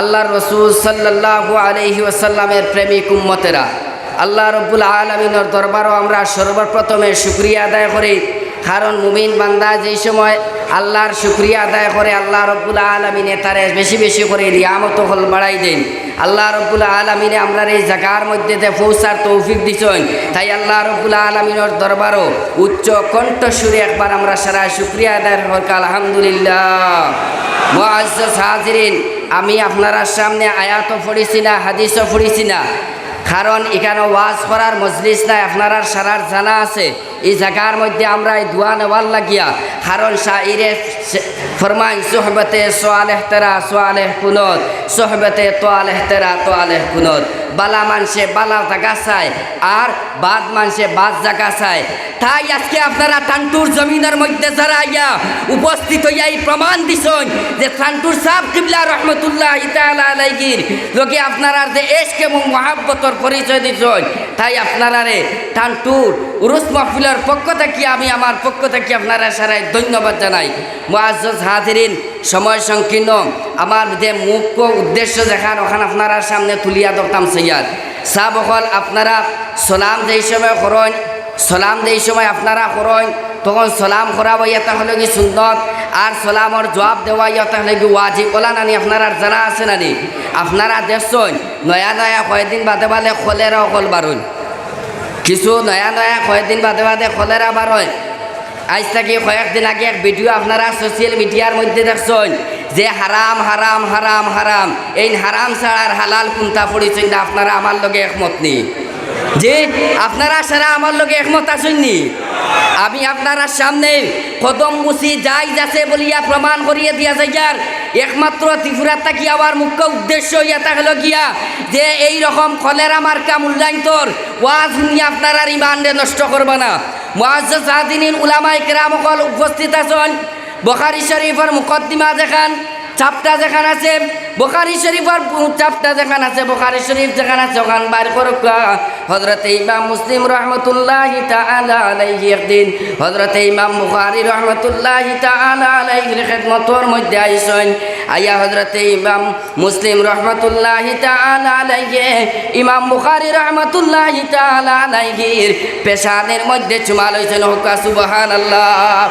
আল্লাহর রসুল সাল্লাল্লাহু আলহি ওসাল্লামের প্রেমিক উম্মতেরা। আল্লাহ রব্বুল আলমিনের দরবারও আমরা সর্বপ্রথমে শুক্রিয়া আদায় করি। কারণ মুমিন বান্দা যেই সময় আল্লাহর শুক্রিয়া আদায় করে, আল্লাহ রব্বুল আলমিনে তারে বেশি বেশি করে রিয়ামত হল বাড়াই দেন। আল্লাহ রব্বুল আলমিনে আমরা এই জায়গার মধ্যে যে ফৌসার তৌফিক দিছেন, তাই আল্লাহ রব্বুল আলমিনের দরবারও উচ্চ কণ্ঠ সুরে একবার আমরা সারা শুক্রিয়া আদায় করক আলহামদুলিল্লাহ। আমি আপনার সামনে আয়াত ফুড়িছি না, হাদিসও ফুড়িছি না। কারণ এখানে ওয়াজ করার মজলিস নাই, আপনারা সারার জানা আছে। এই জায়গার মধ্যে আমরা এই দোয়া নেওয়ার লাগিয়া, কারণ শাইরে ফরমাইন, সোহবতে সোয়ালেহতেরা সোয়ালেহ কুনত, সোহবতে তোয়ালেহতেরা তোয়ালেহ কুনত। বালা মানসে বালা জাগা চায়, আর বাদ মানসে বাদ জাগা চায়। তাই আজকে আপনারা টান্টুর জমিনের মধ্যে যারা ইয়া উপস্থিত হইয়া এই প্রমাণ দিছেন যে টান্টুর সাহ কিবলা রহমতুল্লাহ ইতালা আলাইগির লোকে আপনারা যে এসক এবং মহাব্বতর পরিচয় দিছেন, তাই আপনারা রে টান্টুর উরুস মাহফিলের পক্ষ থেকে আমি আমার পক্ষ থেকে আপনারা সারাই ধন্যবাদ জানাই। মুআজ্জাজ হাজিরিন, সময় সংকীর্ণ। আমার যে মুখ্য উদ্দেশ্য দেখান, ওখানে আপনারা সামনে তুলিয়া ধরতাম সৈয়াদ। সাহ বকল আপনারা সলাম যেই সময় করেন, সলাম যেই সময় আপনারা করেন, তখন সলাম করা ইয়া হলে কি সুন্দর আর সালামর জবাব দেওয়া ইয়া হলে কি ওয়াজিব। ওলা নানি, আপনারা জানা আছে নানি, আপনারা দেখছেন নয়া নয়া কয়েকদিন বাদে বাদে খলেরা অকল বারুন কিছু নয়া নয়া কয়েকদিন বাদে বাদে খলেরা বারোয় আজ থেকে কয়েকদিন আগে এক ভিডিও আপনারা সোশ্যাল মিডিয়ার মধ্যে দেখছেন যে হারাম হারাম হারাম হারাম, এই হারাম ছাড়ার হালাল কুন্তা পড়েছেন না, আপনারা আমার লগে একমত নেই যে আপনারা সারা আমার লগে একমত আসেননি আমি আপনারা সামনে কদম মুসি যাই যাচ্ছে বলিয়া প্রমাণ করিয়ে দিয়া যাইয়ার একমাত্র ত্রিপুরা তাকি আবার মুখ্য উদ্দেশ্য ইয়া হলো গিয়া যে এই রকম কলেরা মার্কা মূল্যায়ন তোর, ওয়াজ শুনিয়ে আপনারা ইমান নষ্ট করবে না। মুআজ্জাজ আদিনিন উলামায়ে কেরাম সকল উপস্থিত আছেন। বখারি শরীফের মুকদ্দিমা দেখান চাপটা যেখান আছে, বোখারি শরীফের চাপটা যেখান আছে, বোখারি শরীফ যেখান আছে, ওখান বার করুক হজরত ইমাম মুসলিম রহমতুল্লাহ আলাইহি একদিন হজরত ইমাম বুখারী রহমতুল্লাহ আলাইহির খেদমতর মধ্যে আইসেন আইয়া হজরত ইমাম মুসলিম রহমতুল্লাহ আলাইহি, ইমাম বুখারী রহমতুল্লাহ আলাইহির পেশানের মধ্যে চুমা লইছেন, হুকা সুবহানাল্লাহ।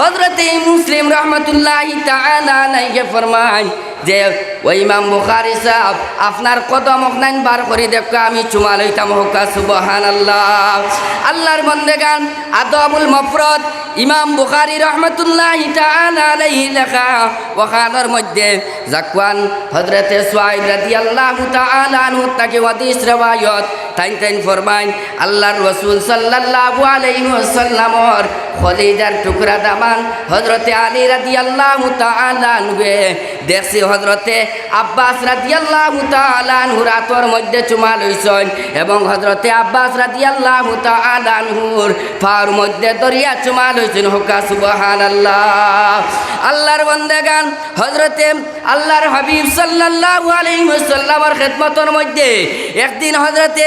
হজরত মুসলিম রহমতুল্লাহ তাআলা আলাইহি ফরমায় যে ওই ইমাম বুখারি সাহেব, আপনার কদম অকনাইন বার করে দেখো, আমি চুমা লইতাম, হোকা সুবহান আল্লাহ আল্লাহর বন্দেগান, আদবুল মফরত, ইমাম বুখারি রহমতুল্লাহ আলাইহি লেখা, ওখানোর মধ্যে জাকওয়ান হজরতে সোয়াইব তাআলা আনহু, তাকে হাদিস রওয়ায়ত তাইন তাইন ফরমাইন, আল্লাহর রাসূল সাল্লাল্লাহু আলাইহি ওয়াসাল্লামর খলিজার টুকরা দামান হজরতে আলী রাদিয়াল্লাহু আল্লাহ আনহু দেখছি হজরতে আব্বাস রাদিয়াল্লাহু তাআলা আনহু রাতর মধ্যে চুমা লইছেন এবং হজরতে আব্বাস রাদিয়াল্লাহু তাআলা আনহুর ফার মধ্যে দরিয়া চুমা লইছেন। হুকা সুবহানাল্লাহ। আল্লাহর বন্দেগান হজরতে আল্লাহর হাবিব সাল্লাল্লাহু আলাইহি ওয়াসাল্লামের খেদমতের মধ্যে একদিন হজরতে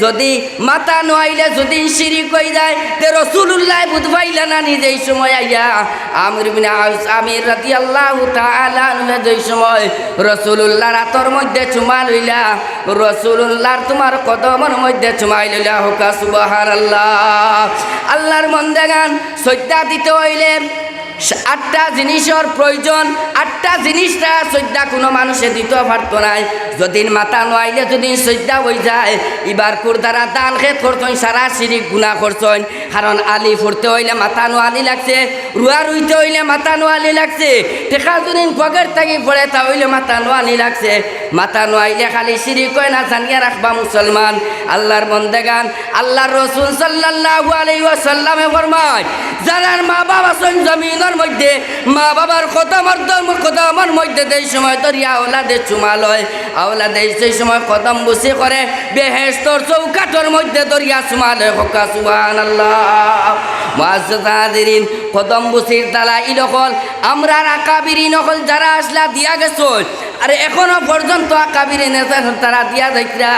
যদি মাথা নোয়াইলে যদি সিঁড়ি কই যায় তে রসুল্লাহ বুধ পাইলে না নিজেই সময় আইয়া, আমির আমির রাতি আল্লাহ যেই সময় রসুল্লাহ রাতর মধ্যে চুমা লইলা রসুল্লাহর তোমার কদমের মধ্যে চুমাই লইলা, হোকা সুবাহার আল্লাহ আল্লাহর মন দেগান সজ্জা দিতে হইলে আটটা জিনিসের প্রয়োজন আটটা জিনিসটা শ্রদ্ধা কোনো মানুষে দিতে পারতো নাই। যদিন মাথা নোয়াইলে যদি শ্রদ্ধা হয়ে যায় এবার কোর দ্বারা দান খেত করছেন সারা সিঁড়ি গুণা করছেন কারণ আলি ফুরতে হইলে মাথা নোয়ালি লাগছে রুয়া রুইতে হইলে মাথা নোয়ালি লাগছে। টেকা যদি পকেট থাকি পড়ে তা হইলে মাথা নোয়ালি লাগছে। মাথা নোয়াইলে খালি সিঁড়ি কয়, না, জানিয়ে রাখবা মুসলমান আল্লাহর বন্দেগান আল্লাহর রসুল সাল্লাল্লাহু আলাইহি ওয়াসাল্লামে ফরমায় যারার মা বাবা জমিনের আমার মধ্যে, মা বাবার কথা আমার ধর্ম কথা আমার মধ্যে দেই সময় দরিয়া আওলাদে চুমা লয় আওলাদে সেই সময় কদম বসে করে বেহেস্তর চৌকাঠর মধ্যে দরিয়া চুমা লয় হকা সুবান আল্লাহ কদম বসির তালা ইলকল আমরা আকাবিরি নকল যারা আসলা দিয়া গেছ, আরে এখনও পর্যন্ত আকাবিরি নেতা তারা দিয়া যাইরা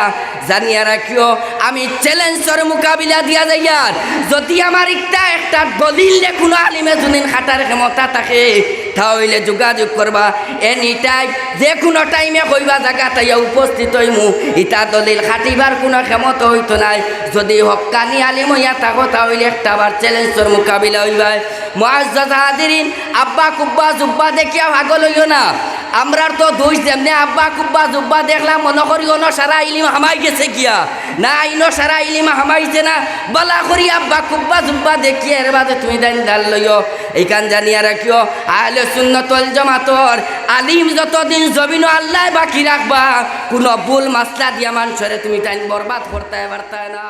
জানিয়া রাখিও, আমি চ্যালেঞ্জের মোকাবিলা দিয়া যাইয়ার, যদি আমার একটা একটা দলিল কোনো আলিমে জুনিন খাটার ক্ষমতা থাকে, তাহলে যোগাযোগ করবা এনি টাইম যে কোনো টাইমে কইবা জায়গা তাইয়া উপস্থিত হইমু। ইটা দলিল খাটিবার কোনো ক্ষমতা হইতো নাই। যদি হক্কানি আলিম হইয়া থাকো, তাহলে একটা বার চ্যালেঞ্জের মোকাবিলা হইবাই মহাজ্জাদ হাজিরিন, আব্বা কুব্বা জুব্বা দেখিয়া ভাগল হইও না। আমরার তো দোষ যেমনি আব্বা কুব্বা জুব্বা দেখলাম, মনে করি অন সারা ইলিম হামাই গেছে গিয়া। না, ইনো সারা ইলিম হামাইছে না। বলা করি আব্বা কুব্বা জুব্বা দেখিয়ে এর বাদে তুমি দান ডাল লইও। এইখান জানিয়া রাখিও, আহলে সুন্নতল জমাতর আলিম যতদিন জমিন আল্লাহ বাকি রাখবা, কোনো ভুল মাসলা দিয়া মানুষরে তুমি টাইম বরবাদ করতে পারতায় না।